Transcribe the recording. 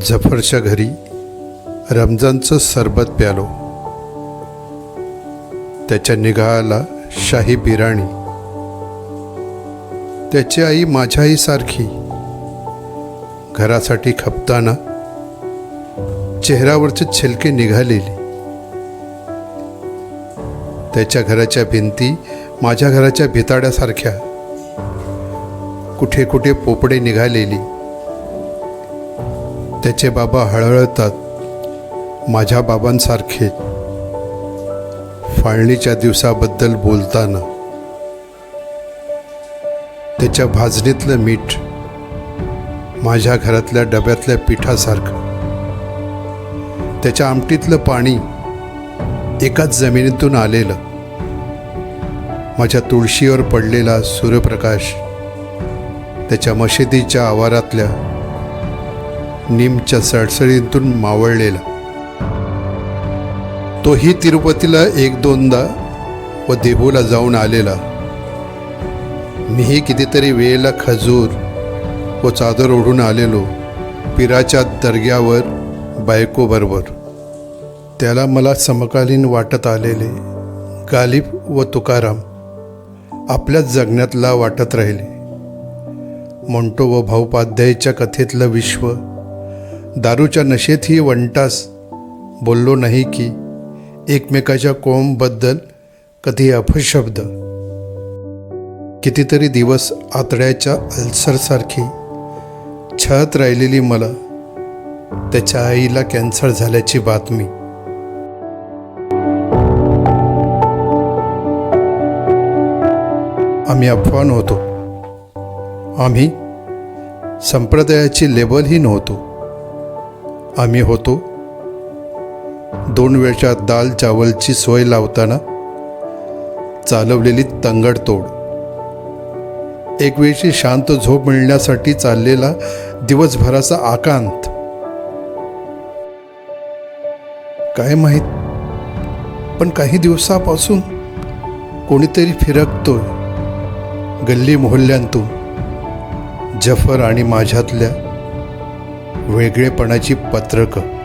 जफरच्या घरी रमजानचं सरबत प्यालो. त्याच्या निघाला शाही बिराणी. त्याची आई माझ्याही सारखी. घरासाठी खपताना चेहऱ्यावरचे छिलके निघालेली. त्याच्या घराच्या भिंती माझ्या घराच्या भिताड्यासारख्या. कुठे कुठे पोपडे निघालेली. त्याचे बाबा हळहळतात. माझ्या बाबांसारखे. फाळणीच्या दिवसाबद्दल बोलताना. त्याच्या भाजणीतलं मीठ. माझ्या घरातल्या डब्यातल्या पिठासारखं. त्याच्या आमटीतलं पाणी. एकाच जमिनीतून आलेलं. माझ्या तुळशीवर पडलेला सूर्यप्रकाश. त्याच्या मशिदीच्या आवारातल्या निमच्या सडसडीतून मावळलेला. तोही तिरुपतीला एक दोनदा व देहूला जाऊन आलेला. मीही कितीतरी वेळेला खजूर व चादर ओढून आलेलो पिराच्या दर्ग्यावर बायकोबरोबर. त्याला मला समकालीन वाटत आलेले गालिब व तुकाराम आपल्याच जगण्यातला वाटत राहिले. मोंटो व भाऊपाध्यायच्या कथेतलं विश्व दारूच्या नशेतही वंटास बोललो नाही की एकमेकाच्या कोंबबद्दल कधी अपशब्द. कितीतरी दिवस आतड्याच्या अल्सरसारखी छळत राहिलेली मला त्याच्या आईला कॅन्सर झाल्याची बातमी. आम्ही अफवान होतो. आम्ही संप्रदायाची लेबलही नव्हतो. आम्ही होतो. दोन वेळच्या दाल चावलची सोय लावताना चालवलेली तंगडतोड एक वेळची शांत झोप मिळण्यासाठी चाललेला दिवसभराचा आकांत. काय माहीत? पण काही दिवसापासून कोणीतरी फिरकतोय. गल्ली मोहल्ल्यांतून. जफर आणि माझ्यातल्या वेगळेपणाची पत्रकं.